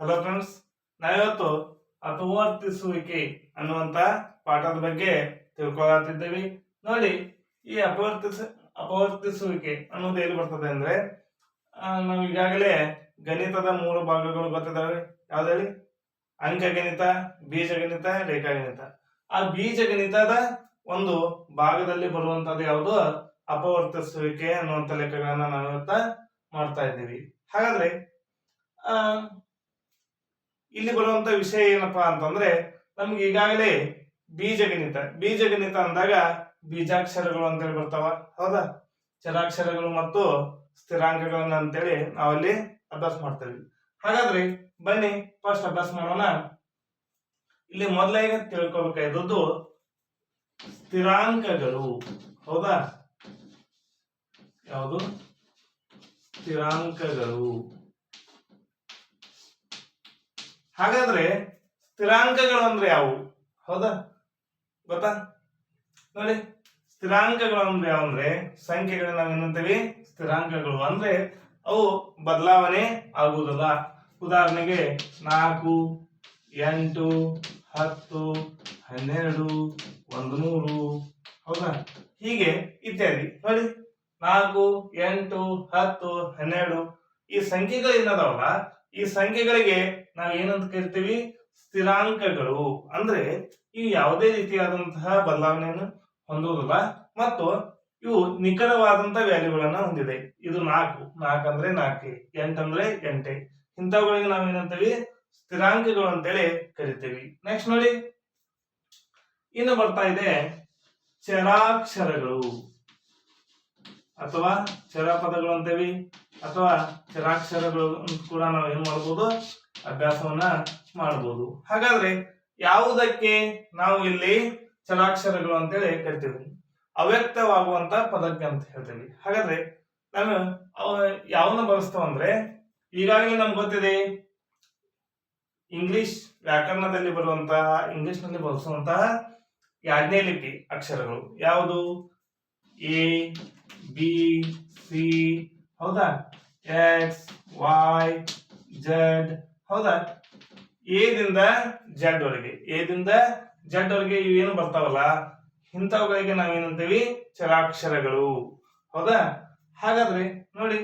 Hello friends ನಾವಿವತ್ತು ಅಪವರ್ತಿಸುವಿಕೆ ಅನ್ನುವಂತ ಪಾಠದ ಬಗ್ಗೆ ತಿಳ್ಕೊಳತ್ತಿದ್ದೀವಿ. ನೋಡಿ, ಈ ಅಪವರ್ತಿಸ, ಅಪವರ್ತಿಸುವಿಕೆ ಅನ್ನೋದು ಎಲ್ಲಿ ಬರ್ತದೆ ಅಂದ್ರೆ ನಾವು ಈಗಾಗಲೇ ಗಣಿತದ ಮೂರು ಭಾಗಗಳು ಗೊತ್ತಿದ್ದಾವೆ ಯಾವ್ದೇಳಿ ಅಂಕಗಣಿತ, ಬೀಜಗಣಿತ, ರೇಖಾಗಣಿತ. ಆ ಬೀಜಗಣಿತದ ಒಂದು ಭಾಗದಲ್ಲಿ ಬರುವಂತದ್ದು ಯಾವುದು? ಅಪವರ್ತಿಸುವಿಕೆ ಅನ್ನುವಂಥ ಲೆಕ್ಕಗಳನ್ನ ನಾವಿವತ್ತ ಮಾಡ್ತಾ ಇದ್ದೀವಿ. ಹಾಗಾದ್ರೆ ಇಲ್ಲಿ ಬರುವಂತ ವಿಷಯ ಏನಪ್ಪಾ ಅಂತಂದ್ರೆ ನಮ್ಗೆ ಈಗಾಗಲೇ ಬೀಜಗಣಿತ ಬೀಜಗಣಿತ ಅಂದಾಗ ಬೀಜಾಕ್ಷರಗಳು ಅಂತೇಳಿ ಬರ್ತಾವ, ಹೌದಾ? ಚರಾಕ್ಷರಗಳು ಮತ್ತು ಸ್ಥಿರಾಂಕಗಳನ್ನ ಅಂತೇಳಿ ನಾವಲ್ಲಿ ಅಭ್ಯಾಸ ಮಾಡ್ತೇವೆ. ಹಾಗಾದ್ರೆ ಬನ್ನಿ ಫಸ್ಟ್ ಅಭ್ಯಾಸ ಮಾಡೋಣ. ಇಲ್ಲಿ ಮೊದಲೇ ತಿಳ್ಕೊಬೇಕಾದದ್ದು ಸ್ಥಿರಾಂಕಗಳು, ಹೌದಾ? ಯಾವುದು? ಸ್ಥಿರಾಂಕಗಳು. ಹಾಗಾದ್ರೆ ಸ್ಥಿರಾಂಕಗಳು ಅಂದ್ರೆ ಯಾವುವು? ಹೌದಾ? ಗೊತ್ತಾ? ನೋಡಿ ಸ್ಥಿರಾಂಕಗಳು ಅಂದ್ರೆ ಯಾವ ಅಂದ್ರೆ ಸಂಖ್ಯೆಗಳನ್ನ ನಾವು ಏನಂತೀವಿ? ಸ್ಥಿರಾಂಕಗಳು. ಅಂದ್ರೆ ಅವು ಬದಲಾವಣೆ ಆಗುವುದಿಲ್ಲ. ಉದಾಹರಣೆಗೆ ನಾಲ್ಕು, ಎಂಟು, ಹತ್ತು, ಹನ್ನೆರಡು, ಒಂದು ನೂರು ಹೌದಾ? ಹೀಗೆ ಇತ್ಯಾದಿ. ನೋಡಿ, ನಾಲ್ಕು, ಎಂಟು, ಹತ್ತು, ಹನ್ನೆರಡು ಈ ಸಂಖ್ಯೆಗಳು ಏನದಾವಲ್ಲ ಈ ಸಂಖ್ಯೆಗಳಿಗೆ ನಾವು ಏನಂತ ಕರಿತೀವಿ? ಸ್ಥಿರಾಂಕಗಳು. ಅಂದ್ರೆ ಇವು ಯಾವುದೇ ರೀತಿಯಾದಂತಹ ಬದಲಾವಣೆಯನ್ನು ಹೊಂದುವುದಿಲ್ಲ. ಮತ್ತು ಇವು ನಿಖರವಾದಂತಹ ವ್ಯಾಲ್ಯೂಗಳನ್ನ ಹೊಂದಿದೆ. ಇದು ನಾಲ್ಕು. ನಾಲ್ಕು ಅಂದ್ರೆ ನಾಲ್ಕೆ. ಎಂಟಂದ್ರೆ ಎಂಟೆ. ಇಂಥವುಗಳಿಗೆ ನಾವು ಏನಂತೀವಿ ಸ್ಥಿರಾಂಕಗಳು ಅಂತೇಳಿ ಕರಿತೀವಿ. ನೆಕ್ಸ್ಟ್ ನೋಡಿ. ಇನ್ನು ಬರ್ತಾ ಇದೆ ಚರಾಕ್ಷರಗಳು. ಅಥವಾ ಚರಪದಗಳು ಅಂತೇವಿ ಅಥವಾ ಚರಾಕ್ಷರಗಳು ಕೂಡ ನಾವು ಏನ್ ಮಾಡ್ಬೋದು? ಅಭ್ಯಾಸವನ್ನ ಮಾಡಬಹುದು ಹಾಗಾದ್ರೆ ಯಾವುದಕ್ಕೆ ನಾವು ಇಲ್ಲಿ ಚಲಾಕ್ಷರಗಳು ಅಂತೇಳಿ ಕರಿತೀವಿ? ಅವ್ಯಕ್ತವಾಗುವಂತ ಪದಕ್ಕೆ ಅಂತ ಹೇಳ್ತೀವಿ. ಹಾಗಾದ್ರೆ ನಾನು ಯಾವನ್ನ ಬಳಸ್ತೇವೆ ಅಂದ್ರೆ, ಈಗಾಗಲೇ ನಮ್ಗೆ ಗೊತ್ತಿದೆ, ಇಂಗ್ಲಿಷ್ ವ್ಯಾಕರಣದಲ್ಲಿ ಬರುವಂತಹ ಇಂಗ್ಲಿಷ್ನಲ್ಲಿ ಬಳಸುವಂತಹ ಯಾಜ್ಞೆ ಲಿಪಿ ಅಕ್ಷರಗಳು. ಯಾವುದು? ಎ, ಬಿ, ಸಿ, ಹೌದಾ? ಎಕ್ಸ್, ವೈ ಜೆಡ್ ಹೌದಾ? ಎದಿಂದ ಜಡ್ ವರೆಗೆ. ಎದಿಂದ ಜಡ್ ವರೆಗೆ ಇವೇನು ಬರ್ತಾವಲ್ಲ? ಇಂಥವುಗಳಿಗೆ ನಾವೇನಂತೀವಿ ಚರಾಕ್ಷರಗಳು. ಹೌದಾ? ಹಾಗಾದ್ರೆ ನೋಡಿ,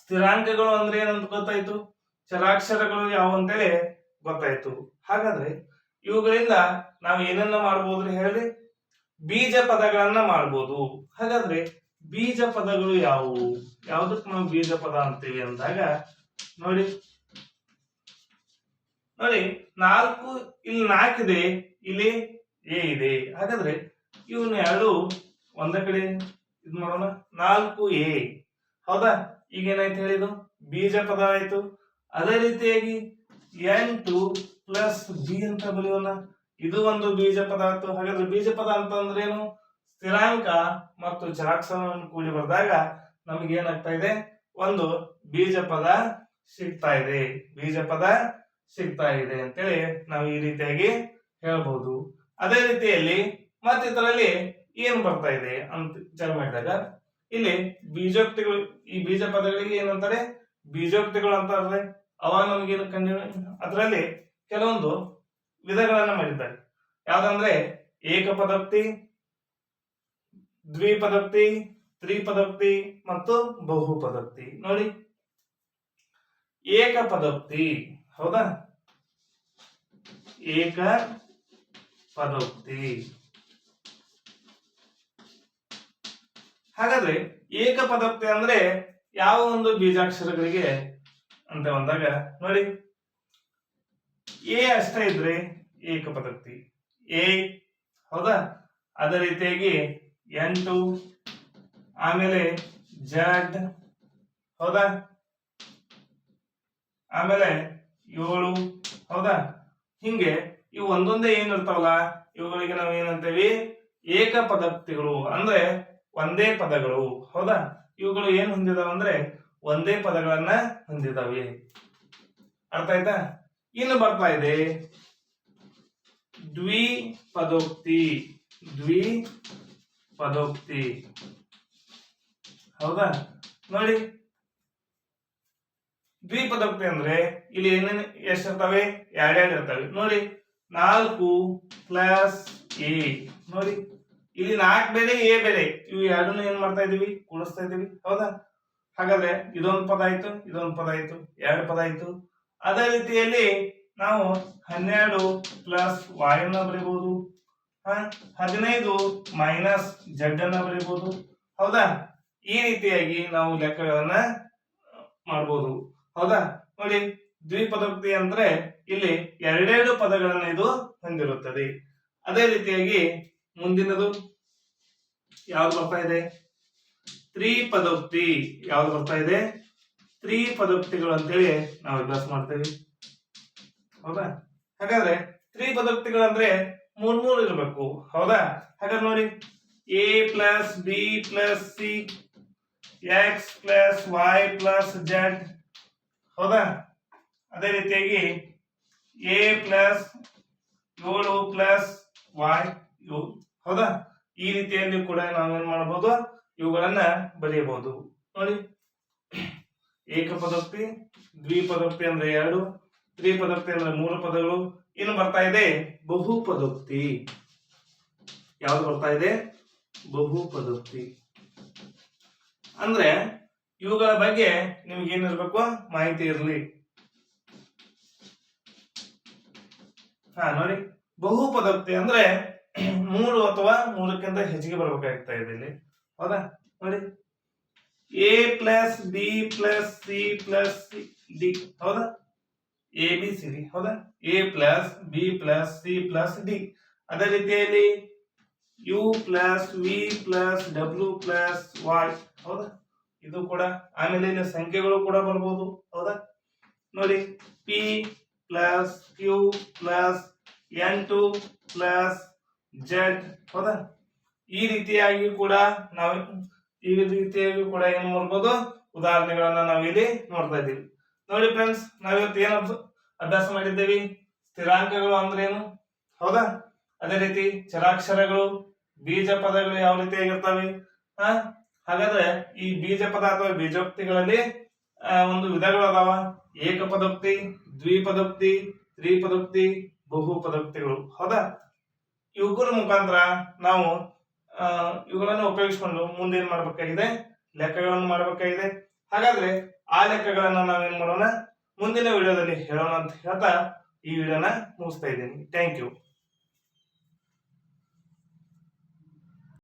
ಸ್ಥಿರಾಂಕಗಳು ಅಂದ್ರೆ ಏನಂತ ಗೊತ್ತಾಯ್ತು? ಚರಾಕ್ಷರಗಳು ಯಾವ ಅಂತೇಳಿ ಗೊತ್ತಾಯ್ತು. ಹಾಗಾದ್ರೆ ಇವುಗಳಿಂದ ನಾವು ಏನನ್ನ ಮಾಡ್ಬೋದ್ರಿ ಹೇಳಿ? ಬೀಜ ಪದಗಳನ್ನ ಮಾಡ್ಬೋದು. ಹಾಗಾದ್ರೆ ಬೀಜ ಪದಗಳು ಯಾವುವು? ಯಾವುದಕ್ಕೆ ನಾವು ಬೀಜ ಪದ ಅಂತೀವಿ ಅಂದಾಗ, ನೋಡಿ ನೋಡಿ, ನಾಲ್ಕು ಇಲ್ಲಿ ನಾಲ್ಕಿದೆ ಇಲ್ಲಿ ಎ ಇದೆ. ಹಾಗಾದ್ರೆ ಇವನ್ನ ಎರಡು ಒಂದ ಕಡೆ ಇದು ಮಾಡೋಣ. ನಾಲ್ಕು ಎ. ಹೌದಾ? ಈಗ ಏನಾಯ್ತು ಹೇಳಿದು ಬೀಜ ಪದ ಆಯ್ತು. ಅದೇ ರೀತಿಯಾಗಿ ಎಂಟು ಪ್ಲಸ್ ಬಿ ಅಂತ ಬರೆಯೋಣ. ಇದು ಒಂದು ಬೀಜ ಪದ ಆಯ್ತು. ಹಾಗಾದ್ರೆ ಬೀಜ ಪದ ಅಂತಂದ್ರೇನು ಸ್ಥಿರಾಂಕ ಮತ್ತು ಚರಾಕ್ಷರವನ್ನು ಕೂಡಿ ಬರೆದಾಗ ನಮಗೆ ಏನಾಗ್ತಾ ಇದೆ? ಒಂದು ಬೀಜ ಪದ ಸಿಗ್ತಾ ಇದೆ. ಬೀಜ ಪದ ಸಿಗ್ತಾ ಇದೆ ಅಂತೇಳಿ ನಾವು ಈ ರೀತಿಯಾಗಿ ಹೇಳ್ಬೋದು. ಅದೇ ರೀತಿಯಲ್ಲಿ ಮತ್ತೆ ಇದರಲ್ಲಿ ಏನು ಬರ್ತಾ ಇದೆ ಅಂತ ವಿಚಾರ ಮಾಡಿದಾಗ, ಇಲ್ಲಿ ಬೀಜೋಕ್ತಿಗಳು, ಈ ಬೀಜ ಪದಗಳಿಗೆ ಏನಂತಾರೆ ಬೀಜೋಕ್ತಿಗಳು ಅಂತಾರೆ ಅವಾಗ ನಮಗೆ ಕಂಡು ಅದರಲ್ಲಿ ಕೆಲವೊಂದು ವಿಧಗಳನ್ನ ಮಾಡಿದ್ದಾರೆ. ಯಾವ್ದಂದ್ರೆ ಏಕಪದೋಕ್ತಿ, ದ್ವಿಪದೋಕ್ತಿ, ತ್ರಿಪದೋಕ್ತಿ ಮತ್ತು ಬಹುಪದೋಕ್ತಿ. ನೋಡಿ, ಏಕಪದೋಕ್ತಿ. ಹೌದಾ? ಏಕ ಪದೋಕ್ತಿ. ಹಾಗಾದ್ರೆ ಏಕ ಪದೋಕ್ತಿ ಅಂದ್ರೆ ಯಾವ ಒಂದು ಬೀಜಾಕ್ಷರಗಳಿಗೆ ಅಂತ ಬಂದಾಗ ನೋಡಿ. ಎ ಅಷ್ಟೇ ಇದ್ರೆ ಏಕ ಪದೋಕ್ತಿ. ಎ ಹೌದಾ? ಅದೇ ರೀತಿಯಾಗಿ ಎಂಟು, ಆಮೇಲೆ ಜಡ್, ಹೌದಾ? ಆಮೇಲೆ ಏಳು ಹೌದಾ? ಹಿಂಗೆ ಇವು ಒಂದೊಂದೇ ಏನಿರ್ತಾವಲ್ಲ, ಇವುಗಳಿಗೆ ನಾವು ಏನಂತೇವಿ? ಏಕ ಪದಕ್ತಿಗಳು ಅಂದ್ರೆ ಒಂದೇ ಪದಗಳು, ಹೌದಾ? ಇವುಗಳು ಏನ್ ಹೊಂದಿದಾವ ಅಂದ್ರೆ ಒಂದೇ ಪದಗಳನ್ನ ಹೊಂದಿದಾವೆ. ಅರ್ಥ ಆಯ್ತಾ? ಇನ್ನು ಬರ್ತಾ ಇದೆ. ದ್ವಿ ಪದೋಕ್ತಿ ದ್ವಿ ಪದೋಕ್ತಿ ಹೌದಾ? ನೋಡಿ. ದ್ವಿಪದೋಕ್ತಿ ಅಂದ್ರೆ ಇಲ್ಲಿ ಏನೇನು ಎಷ್ಟು ಇರ್ತವೆ ಎರಡೆರಡು ಇರ್ತವೆ. ನೋಡಿ, ನಾಲ್ಕು ಪ್ಲಸ್ ಎ. ನೋಡಿ, ಇಲ್ಲಿ ನಾಲ್ಕು ಬೇರೆ, ಎ ಬೇರೆ. ಇವು ಎರಡನ್ನು ಏನ್ ಮಾಡ್ತಾ ಇದೀವಿ ಕೂಡಿಸ್ತಾ ಇದೀವಿ ಹೌದಾ? ಹಾಗಾದ್ರೆ ಇದೊಂದು ಪದ ಆಯ್ತು, ಇದೊಂದು ಪದ ಆಯ್ತು, ಎರಡು ಪದ ಆಯ್ತು. ಅದೇ ರೀತಿಯಲ್ಲಿ ನಾವು ಹನ್ನೆರಡು ಪ್ಲಸ್ ವಾಯ್ ಅನ್ನ ಬರೀಬಹುದು. ಹದಿನೈದು ಮೈನಸ್ ಜಡ್ ಅನ್ನ ಬರೀಬಹುದು. ಹೌದಾ? ಈ ರೀತಿಯಾಗಿ ನಾವು ಲೆಕ್ಕಗಳನ್ನ ಮಾಡ್ಬೋದು. ಹೌದಾ? ನೋಡಿ, ದ್ವಿಪದೋಕ್ತಿ ಅಂದ್ರೆ ಇಲ್ಲಿ ಎರಡೆರಡು ಪದಗಳನ್ನು ಇದು ಹೊಂದಿರುತ್ತದೆ. ಅದೇ ರೀತಿಯಾಗಿ ಮುಂದಿನದು ಯಾವ್ದು ಬರ್ತಾ ಇದೆ? ತ್ರಿಪದೋಕ್ತಿ. ಯಾವ್ದು ಬರ್ತಾ ಇದೆ? ತ್ರಿಪದೋಕ್ತಿಗಳು ಅಂತೇಳಿ ನಾವು ಅಭ್ಯಾಸ ಮಾಡ್ತೇವೆ. ಹೌದಾ? ಹಾಗಾದ್ರೆ ತ್ರಿಪದೋಕ್ತಿಗಳು ಅಂದ್ರೆ ಮೂರ್ ಮೂರ್ ಇರಬೇಕು. ಹೌದಾ? ಹಾಗಾದ್ರೆ ನೋಡಿ A plus B plus C X plus Y plus Z ಹೌದಾ? ಅದೇ ರೀತಿಯಾಗಿ ಎ ಪ್ಲಸ್ ಏಳು ಪ್ಲಸ್ ವಾಯ್ ಹೌದಾ? ಈ ರೀತಿಯಲ್ಲಿ ಕೂಡ ನಾವೇನ್ ಮಾಡಬಹುದು? ಇವುಗಳನ್ನ ಬರೆಯಬಹುದು. ನೋಡಿ. ಏಕಪದೋಕ್ತಿ, ದ್ವಿಪದೋಕ್ತಿ ಅಂದ್ರೆ ಎರಡು, ತ್ರಿಪದೋಕ್ತಿ ಅಂದ್ರೆ ಮೂರು ಪದಗಳು. ಇನ್ನು ಬರ್ತಾ ಇದೆ ಬಹುಪದೋಕ್ತಿ. ಯಾವ್ದು ಬರ್ತಾ ಇದೆ? ಬಹುಪದೋಕ್ತಿ. ಅಂದ್ರೆ ಇವುಗಳ ಬಗ್ಗೆ ನಿಮ್ಗೆ ಏನಿರ್ಬೇಕು ಮಾಹಿತಿ ಇರಲಿ. ಹಾ, ನೋಡಿ. ಬಹುಪದೋಕ್ತಿ ಅಂದ್ರೆ ಮೂರು ಅಥವಾ ಮೂರಕ್ಕಿಂತ ಹೆಚ್ಚಿಗೆ ಬರ್ಬೇಕಾಗ್ತಾ ಇದೆ ಇಲ್ಲಿ. ಹೌದಾ? ನೋಡಿ. A plus B plus C plus D ಹೌದಾ? ಎ ಬಿ ಸಿ ಡಿ ಹೌದಾ? A plus B plus C plus D ಅದೇ ರೀತಿಯಲ್ಲಿ U plus V plus W plus Y ಹೌದಾ? ಇದು ಕೂಡ ಆಮೇಲೆ ಇಲ್ಲಿ ಸಂಖ್ಯೆಗಳು ಕೂಡ ಬರ್ಬೋದು. ಹೌದಾ? ನೋಡಿ P plus Q plus N two plus Z ಹೌದಾ? ಈ ರೀತಿಯಾಗಿ ಕೂಡ ನಾವು ಈ ರೀತಿಯಾಗಿ ಕೂಡ ಏನು ಮಾಡ್ಬೋದು? ಉದಾಹರಣೆಗಳನ್ನ ನಾವಿಲ್ಲಿ ನೋಡ್ತಾ ಇದ್ದೀವಿ. ನೋಡಿ ಫ್ರೆಂಡ್ಸ್ ನಾವಿವತ್ತು ಏನು ಅಭ್ಯಾಸ- ಮಾಡಿದ್ದೇವೆ? ಸ್ಥಿರಾಂಕಗಳು ಅಂದ್ರೇನು ಹೌದಾ? ಅದೇ ರೀತಿ ಚರಾಕ್ಷರಗಳು, ಬೀಜ ಪದಗಳು ಯಾವ ರೀತಿಯಾಗಿರ್ತವೆ? ಹಾಗಾದ್ರೆ ಈ ಬೀಜ ಪದ ಅಥವಾ ಬೀಜೋಕ್ತಿಗಳಲ್ಲಿ ಒಂದು ವಿಧಗಳು ಅದಾವ ಏಕಪದೋಕ್ತಿ, ದ್ವಿಪದೋಕ್ತಿ, ತ್ರಿಪದೋಕ್ತಿ, ಬಹುಪದೋಕ್ತಿಗಳು. ಹೌದಾ? ಇವುಗಳ ಮುಖಾಂತರ ನಾವು ಇವುಗಳನ್ನು ಉಪಯೋಗಿಸಿಕೊಂಡು ಮುಂದೆ ಏನ್ ಮಾಡಬೇಕಾಗಿದೆ? ಲೆಕ್ಕಗಳನ್ನು ಮಾಡಬೇಕಾಗಿದೆ. ಹಾಗಾದ್ರೆ ಆ ಲೆಕ್ಕಗಳನ್ನ ನಾವೇನ್ ಮಾಡೋಣ? ಮುಂದಿನ ವಿಡಿಯೋದಲ್ಲಿ ಹೇಳೋಣ ಅಂತ ಹೇಳ್ತಾ ಈ ವಿಡಿಯೋನ ಮುಗಿಸ್ತಾ ಇದ್ದೀನಿ. Thank you